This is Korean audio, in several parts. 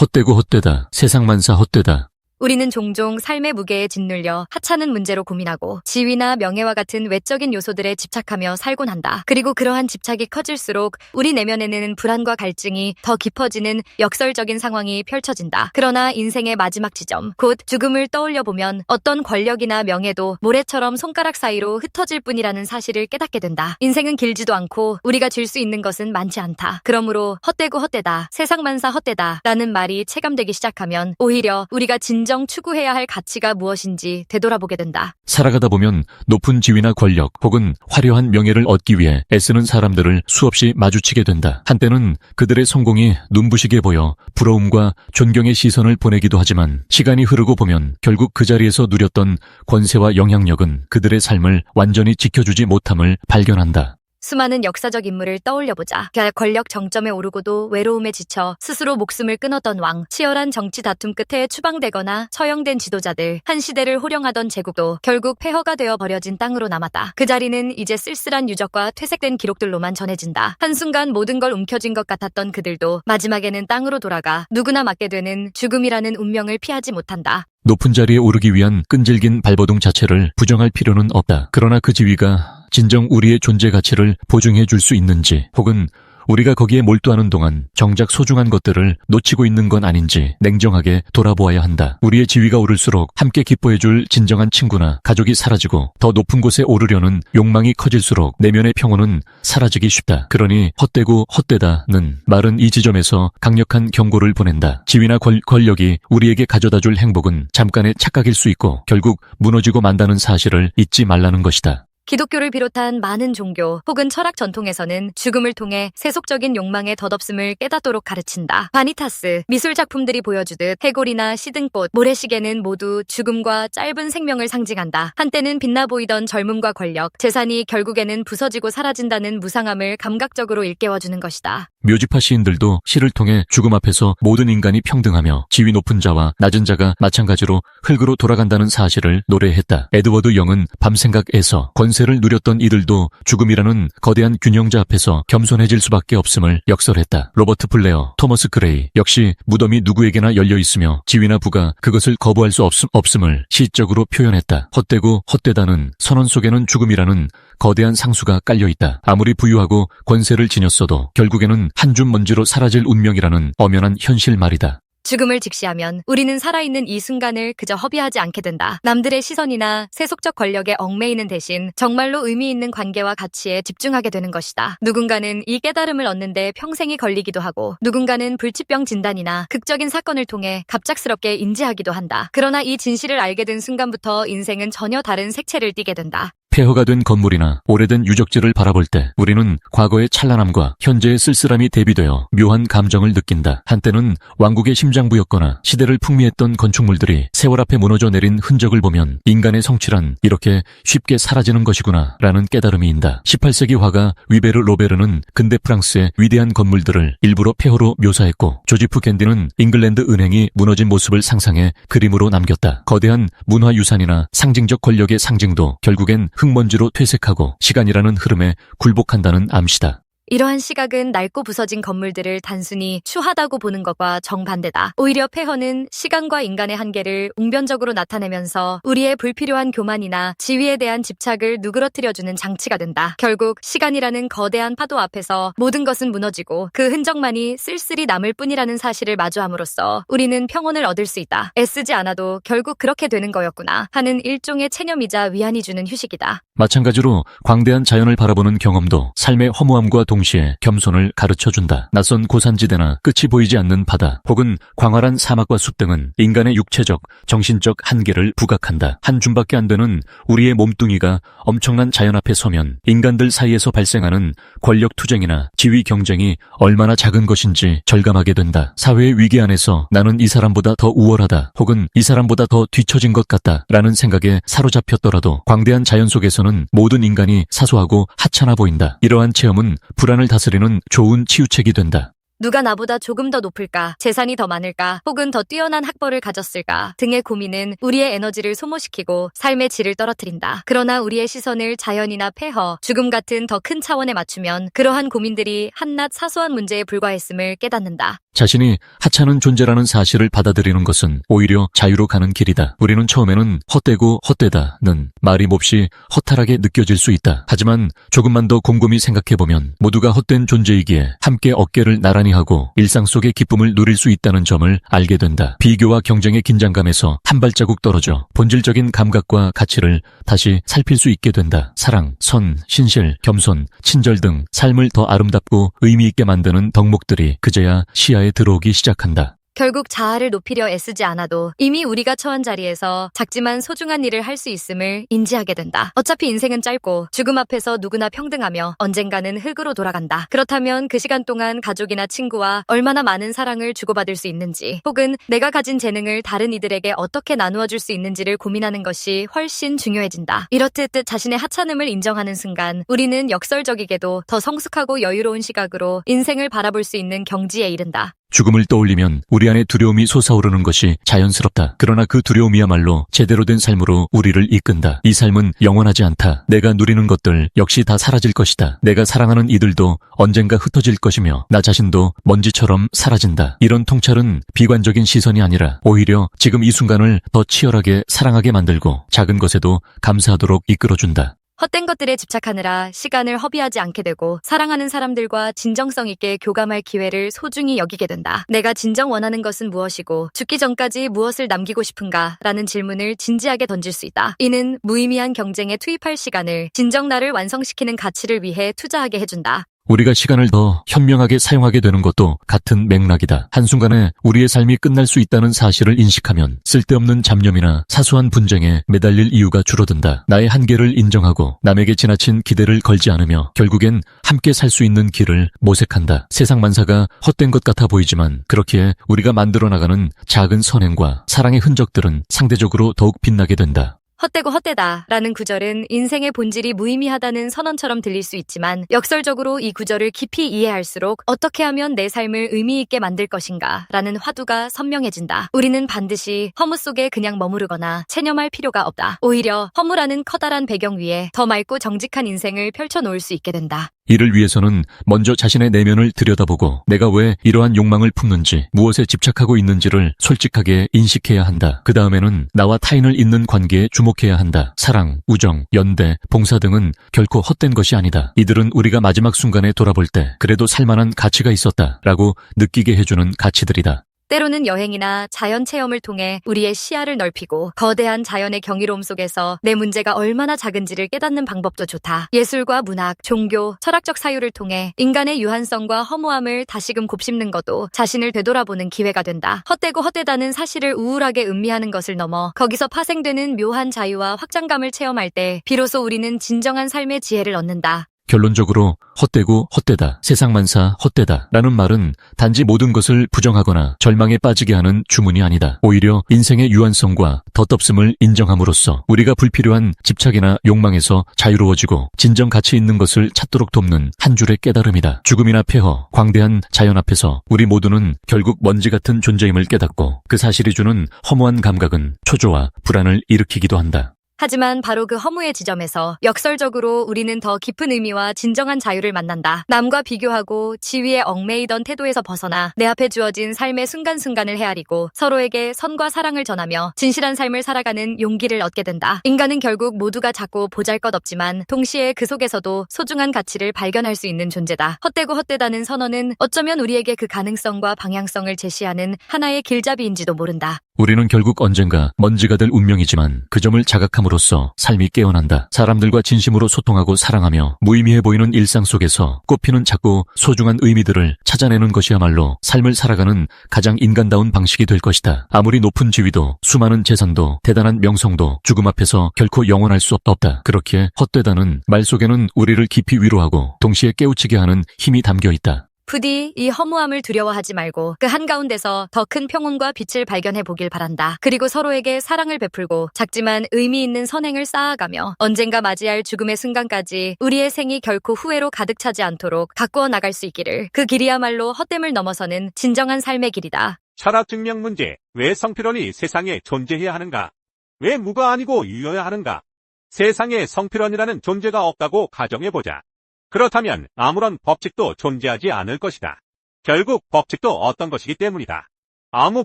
헛되고 헛되다. 세상만사 헛되다. 우리는 종종 삶의 무게에 짓눌려 하찮은 문제로 고민하고 지위나 명예와 같은 외적인 요소들에 집착하며 살곤 한다. 그리고 그러한 집착이 커질수록 우리 내면에는 불안과 갈증이 더 깊어지는 역설적인 상황이 펼쳐진다. 그러나 인생의 마지막 지점, 곧 죽음을 떠올려 보면 어떤 권력이나 명예도 모래처럼 손가락 사이로 흩어질 뿐이라는 사실을 깨닫게 된다. 인생은 길지도 않고 우리가 줄수 있는 것은 많지 않다. 그러므로 헛되고 헛되다, 세상만사 헛되다 라는 말이 체감되기 시작하면 오히려 우리가 진정 추구해야 할 가치가 무엇인지 되돌아보게 된다. 살아가다 보면 높은 지위나 권력 혹은 화려한 명예를 얻기 위해 애쓰는 사람들을 수없이 마주치게 된다. 한때는 그들의 성공이 눈부시게 보여 부러움과 존경의 시선을 보내기도 하지만 시간이 흐르고 보면 결국 그 자리에서 누렸던 권세와 영향력은 그들의 삶을 완전히 지켜주지 못함을 발견한다. 수많은 역사적 인물을 떠올려보자. 그 권력 정점에 오르고도 외로움에 지쳐 스스로 목숨을 끊었던 왕, 치열한 정치 다툼 끝에 추방되거나 처형된 지도자들, 한 시대를 호령하던 제국도 결국 폐허가 되어 버려진 땅으로 남았다. 그 자리는 이제 쓸쓸한 유적과 퇴색된 기록들로만 전해진다. 한순간 모든 걸 움켜쥔 것 같았던 그들도 마지막에는 땅으로 돌아가 누구나 맞게 되는 죽음이라는 운명을 피하지 못한다. 높은 자리에 오르기 위한 끈질긴 발버둥 자체를 부정할 필요는 없다. 그러나 그 지위가 진정 우리의 존재 가치를 보증해 줄 수 있는지 혹은 우리가 거기에 몰두하는 동안 정작 소중한 것들을 놓치고 있는 건 아닌지 냉정하게 돌아보아야 한다. 우리의 지위가 오를수록 함께 기뻐해 줄 진정한 친구나 가족이 사라지고 더 높은 곳에 오르려는 욕망이 커질수록 내면의 평온은 사라지기 쉽다. 그러니 헛되고 헛되다는 말은 이 지점에서 강력한 경고를 보낸다. 지위나 권, 권력이 우리에게 가져다 줄 행복은 잠깐의 착각일 수 있고 결국 무너지고 만다는 사실을 잊지 말라는 것이다. 기독교를 비롯한 많은 종교 혹은 철학 전통에서는 죽음을 통해 세속적인 욕망의 덧없음을 깨닫도록 가르친다. 바니타스, 미술 작품들이 보여주듯 해골이나 시든꽃, 모래시계는 모두 죽음과 짧은 생명을 상징한다. 한때는 빛나 보이던 젊음과 권력, 재산이 결국에는 부서지고 사라진다는 무상함을 감각적으로 일깨워주는 것이다. 묘지파 시인들도 시를 통해 죽음 앞에서 모든 인간이 평등하며 지위 높은 자와 낮은 자가 마찬가지로 흙으로 돌아간다는 사실을 노래했다. 에드워드 영은 밤생각에서 권세 를 누렸던 이들도 죽음이라는 거대한 균형자 앞에서 겸손해질 수밖에 없음을 역설했다. 로버트 플레어, 토머스 그레이 역시 무덤이 누구에게나 열려 있으며 지위나 부가 그것을 거부할 수 없음, 없음을 시적으로 표현했다. 헛되고 헛되다는 선언 속에는 죽음이라는 거대한 상수가 깔려 있다. 아무리 부유하고 권세를 지녔어도 결국에는 한 줌 먼지로 사라질 운명이라는 엄연한 현실 말이다. 죽음을 직시하면 우리는 살아있는 이 순간을 그저 허비하지 않게 된다. 남들의 시선이나 세속적 권력에 얽매이는 대신 정말로 의미 있는 관계와 가치에 집중하게 되는 것이다. 누군가는 이 깨달음을 얻는데 평생이 걸리기도 하고 누군가는 불치병 진단이나 극적인 사건을 통해 갑작스럽게 인지하기도 한다. 그러나 이 진실을 알게 된 순간부터 인생은 전혀 다른 색채를 띠게 된다. 폐허가 된 건물이나 오래된 유적지를 바라볼 때 우리는 과거의 찬란함과 현재의 쓸쓸함이 대비되어 묘한 감정을 느낀다. 한때는 왕국의 심장부였거나 시대를 풍미했던 건축물들이 세월 앞에 무너져 내린 흔적을 보면 인간의 성취란 이렇게 쉽게 사라지는 것이구나 라는 깨달음이 인다. 18세기 화가 위베르 로베르는 근대 프랑스의 위대한 건물들을 일부러 폐허로 묘사했고 조지프 겐디는 잉글랜드 은행이 무너진 모습을 상상해 그림으로 남겼다. 거대한 문화유산이나 상징적 권력의 상징도 결국엔 흙먼지로 퇴색하고 시간이라는 흐름에 굴복한다는 암시다. 이러한 시각은 낡고 부서진 건물들을 단순히 추하다고 보는 것과 정반대다. 오히려 폐허는 시간과 인간의 한계를 웅변적으로 나타내면서 우리의 불필요한 교만이나 지위에 대한 집착을 누그러뜨려주는 장치가 된다. 결국 시간이라는 거대한 파도 앞에서 모든 것은 무너지고 그 흔적만이 쓸쓸히 남을 뿐이라는 사실을 마주함으로써 우리는 평온을 얻을 수 있다. 애쓰지 않아도 결국 그렇게 되는 거였구나 하는 일종의 체념이자 위안이 주는 휴식이다. 마찬가지로 광대한 자연을 바라보는 경험도 삶의 허무함과 동 시에 겸손을 가르쳐준다. 낯선 고산지대나 끝이 보이지 않는 바다 혹은 광활한 사막과 숲 등은 인간의 육체적, 정신적 한계를 부각한다. 한 줌밖에 안 되는 우리의 몸뚱이가 엄청난 자연 앞에 서면 인간들 사이에서 발생하는 권력 투쟁이나 지위 경쟁이 얼마나 작은 것인지 절감하게 된다. 사회의 위기 안에서 나는 이 사람보다 더 우월하다 혹은 이 사람보다 더 뒤처진 것 같다 라는 생각에 사로잡혔더라도 광대한 자연 속에서는 모든 인간이 사소하고 하찮아 보인다. 이러한 체험은 불안 을 다스리는 좋은 치유책이 된다. 누가 나보다 조금 더 높을까, 재산이 더 많을까, 혹은 더 뛰어난 학벌을 가졌을까 등의 고민은 우리의 에너지를 소모시키고 삶의 질을 떨어뜨린다. 그러나 우리의 시선을 자연이나 폐허, 죽음 같은 더 큰 차원에 맞추면 그러한 고민들이 한낱 사소한 문제에 불과했음을 깨닫는다. 자신이 하찮은 존재라는 사실을 받아들이는 것은 오히려 자유로 가는 길이다. 우리는 처음에는 헛되고 헛되다는 말이 몹시 허탈하게 느껴질 수 있다. 하지만 조금만 더 곰곰이 생각해보면 모두가 헛된 존재이기에 함께 어깨를 나란히 하고 일상 속의 기쁨을 누릴 수 있다는 점을 알게 된다. 비교와 경쟁의 긴장감에서 한 발자국 떨어져 본질적인 감각과 가치를 다시 살필 수 있게 된다. 사랑, 선, 신실, 겸손, 친절 등 삶을 더 아름답고 의미 있게 만드는 덕목들이 그제야 시야 에 들어오기 시작한다. 결국 자아를 높이려 애쓰지 않아도 이미 우리가 처한 자리에서 작지만 소중한 일을 할 수 있음을 인지하게 된다. 어차피 인생은 짧고 죽음 앞에서 누구나 평등하며 언젠가는 흙으로 돌아간다. 그렇다면 그 시간 동안 가족이나 친구와 얼마나 많은 사랑을 주고받을 수 있는지 혹은 내가 가진 재능을 다른 이들에게 어떻게 나누어 줄 수 있는지를 고민하는 것이 훨씬 중요해진다. 이렇듯 자신의 하찮음을 인정하는 순간 우리는 역설적이게도 더 성숙하고 여유로운 시각으로 인생을 바라볼 수 있는 경지에 이른다. 죽음을 떠올리면 우리 안에 두려움이 솟아오르는 것이 자연스럽다. 그러나 그 두려움이야말로 제대로 된 삶으로 우리를 이끈다. 이 삶은 영원하지 않다. 내가 누리는 것들 역시 다 사라질 것이다. 내가 사랑하는 이들도 언젠가 흩어질 것이며 나 자신도 먼지처럼 사라진다. 이런 통찰은 비관적인 시선이 아니라 오히려 지금 이 순간을 더 치열하게 사랑하게 만들고 작은 것에도 감사하도록 이끌어준다. 헛된 것들에 집착하느라 시간을 허비하지 않게 되고 사랑하는 사람들과 진정성 있게 교감할 기회를 소중히 여기게 된다. 내가 진정 원하는 것은 무엇이고 죽기 전까지 무엇을 남기고 싶은가? 라는 질문을 진지하게 던질 수 있다. 이는 무의미한 경쟁에 투입할 시간을 진정 나를 완성시키는 가치를 위해 투자하게 해준다. 우리가 시간을 더 현명하게 사용하게 되는 것도 같은 맥락이다. 한순간에 우리의 삶이 끝날 수 있다는 사실을 인식하면 쓸데없는 잡념이나 사소한 분쟁에 매달릴 이유가 줄어든다. 나의 한계를 인정하고 남에게 지나친 기대를 걸지 않으며 결국엔 함께 살 수 있는 길을 모색한다. 세상 만사가 헛된 것 같아 보이지만 그렇기에 우리가 만들어 나가는 작은 선행과 사랑의 흔적들은 상대적으로 더욱 빛나게 된다. 헛되고 헛되다 라는 구절은 인생의 본질이 무의미하다는 선언처럼 들릴 수 있지만 역설적으로 이 구절을 깊이 이해할수록 어떻게 하면 내 삶을 의미 있게 만들 것인가 라는 화두가 선명해진다. 우리는 반드시 허무 속에 그냥 머무르거나 체념할 필요가 없다. 오히려 허무라는 커다란 배경 위에 더 맑고 정직한 인생을 펼쳐놓을 수 있게 된다. 이를 위해서는 먼저 자신의 내면을 들여다보고 내가 왜 이러한 욕망을 품는지, 무엇에 집착하고 있는지를 솔직하게 인식해야 한다. 그 다음에는 나와 타인을 잇는 관계에 주목해야 한다. 사랑, 우정, 연대, 봉사 등은 결코 헛된 것이 아니다. 이들은 우리가 마지막 순간에 돌아볼 때 그래도 살만한 가치가 있었다. 라고 느끼게 해주는 가치들이다. 때로는 여행이나 자연 체험을 통해 우리의 시야를 넓히고 거대한 자연의 경이로움 속에서 내 문제가 얼마나 작은지를 깨닫는 방법도 좋다. 예술과 문학, 종교, 철학적 사유를 통해 인간의 유한성과 허무함을 다시금 곱씹는 것도 자신을 되돌아보는 기회가 된다. 헛되고 헛되다는 사실을 우울하게 음미하는 것을 넘어 거기서 파생되는 묘한 자유와 확장감을 체험할 때 비로소 우리는 진정한 삶의 지혜를 얻는다. 결론적으로 헛되고 헛되다, 세상만사 헛되다 라는 말은 단지 모든 것을 부정하거나 절망에 빠지게 하는 주문이 아니다. 오히려 인생의 유한성과 덧없음을 인정함으로써 우리가 불필요한 집착이나 욕망에서 자유로워지고 진정 가치 있는 것을 찾도록 돕는 한 줄의 깨달음이다. 죽음이나 폐허, 광대한 자연 앞에서 우리 모두는 결국 먼지 같은 존재임을 깨닫고 그 사실이 주는 허무한 감각은 초조와 불안을 일으키기도 한다. 하지만 바로 그 허무의 지점에서 역설적으로 우리는 더 깊은 의미와 진정한 자유를 만난다. 남과 비교하고 지위에 얽매이던 태도에서 벗어나 내 앞에 주어진 삶의 순간순간을 헤아리고 서로에게 선과 사랑을 전하며 진실한 삶을 살아가는 용기를 얻게 된다. 인간은 결국 모두가 작고 보잘것없지만 동시에 그 속에서도 소중한 가치를 발견할 수 있는 존재다. 헛되고 헛되다는 선언은 어쩌면 우리에게 그 가능성과 방향성을 제시하는 하나의 길잡이인지도 모른다. 우리는 결국 언젠가 먼지가 될 운명이지만 그 점을 자각함으로써 삶이 깨어난다. 사람들과 진심으로 소통하고 사랑하며 무의미해 보이는 일상 속에서 꽃피는 작고 소중한 의미들을 찾아내는 것이야말로 삶을 살아가는 가장 인간다운 방식이 될 것이다. 아무리 높은 지위도 수많은 재산도 대단한 명성도 죽음 앞에서 결코 영원할 수 없다. 그렇기에 헛되다는 말 속에는 우리를 깊이 위로하고 동시에 깨우치게 하는 힘이 담겨 있다. 부디 이 허무함을 두려워하지 말고 그 한가운데서 더 큰 평온과 빛을 발견해 보길 바란다. 그리고 서로에게 사랑을 베풀고 작지만 의미 있는 선행을 쌓아가며 언젠가 맞이할 죽음의 순간까지 우리의 생이 결코 후회로 가득 차지 않도록 가꾸어 나갈 수 있기를. 그 길이야말로 헛됨을 넘어서는 진정한 삶의 길이다. 철학 증명 문제. 왜 성필원이 세상에 존재해야 하는가? 왜 무가 아니고 유여야 하는가? 세상에 성필원이라는 존재가 없다고 가정해보자. 그렇다면 아무런 법칙도 존재하지 않을 것이다. 결국 법칙도 어떤 것이기 때문이다. 아무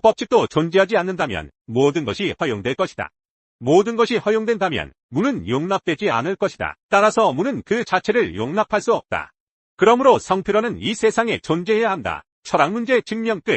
법칙도 존재하지 않는다면 모든 것이 허용될 것이다. 모든 것이 허용된다면 무는 용납되지 않을 것이다. 따라서 무는 그 자체를 용납할 수 없다. 그러므로 성필어는 이 세상에 존재해야 한다. 철학 문제 증명 끝.